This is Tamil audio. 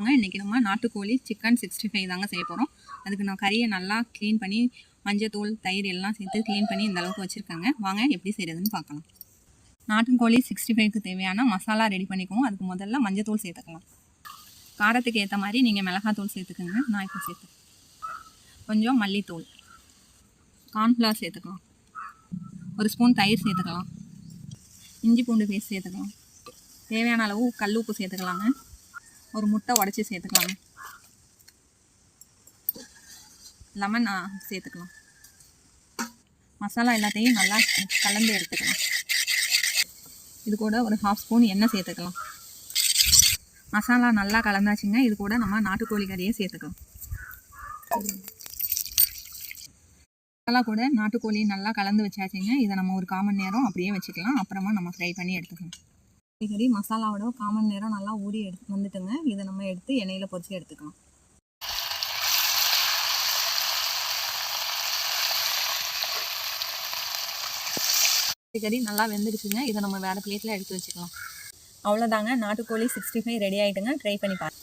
இன்றைக்கி நம்ம நாட்டுக்கோழி சிக்கன் சிக்ஸ்டி ஃபைவ் தாங்க செய்ய போகிறோம் அதுக்கு நான் கறியை நல்லா க்ளீன் பண்ணி மஞ்சத்தூள் தயிர் எல்லாம் சேர்த்து க்ளீன் பண்ணி இந்த அளவுக்கு வாங்க எப்படி செய்கிறதுன்னு பார்க்கலாம். நாட்டுக்கோழி சிக்ஸ்டி ஃபைவ்க்கு தேவையான மசாலா ரெடி பண்ணிக்குவோம். அதுக்கு முதல்ல மஞ்சத்தூள் சேர்த்துக்கலாம். காரத்துக்கு ஏற்ற மாதிரி நீங்கள் மிளகாத்தூள் சேர்த்துக்கோங்க. நான் இப்போ சேர்த்து கொஞ்சம் மல்லித்தூள். கார்ன்ஃப்ளவர் சேர்த்துக்கலாம். ஒரு ஸ்பூன் தயிர் சேர்த்துக்கலாம். இஞ்சி பூண்டு பேஸ்ட் சேர்த்துக்கலாம். தேவையான அளவு கல் உப்பு சேர்த்துக்கலாங்க. ஒரு முட்டை உடச்சி சேர்த்துக்கலாங்க லெமன் சேர்த்துக்கலாம். மசாலா எல்லாத்தையும் நல்லா கலந்து எடுத்துக்கலாம். இது கூட ஒரு ஹாஃப் ஸ்பூன் எண்ணெய் சேர்த்துக்கலாம். மசாலா நல்லா கலந்தாச்சுங்க இது கூட நம்ம நாட்டுக்கோழி கறியை சேர்த்துக்கலாம். மசாலா கூட நாட்டுக்கோழி நல்லா கலந்து வச்சாச்சுங்க இதை நம்ம ஒரு காமன் நேரம் அப்படியே வச்சுக்கலாம். அப்புறமா நம்ம ஃப்ரை பண்ணி எடுத்துக்கலாம். கறி மசாலாவோட காமன் நேரம் நல்லா ஊறி எடுத்து வந்துட்டுங்க. இதை நம்ம எடுத்து எண்ணெயில் பொரிச்சு எடுத்துக்கலாம். கறி நல்லா வெந்துடுச்சுங்க. இதை நம்ம வேறு பிளேட்டில் எடுத்து வச்சுக்கலாம். அவ்வளோதாங்க நாட்டுக்கோழி சிக்ஸ்டி ஃபைவ் ரெடி ஆகிட்டுங்க ட்ரை பண்ணி பாருங்க.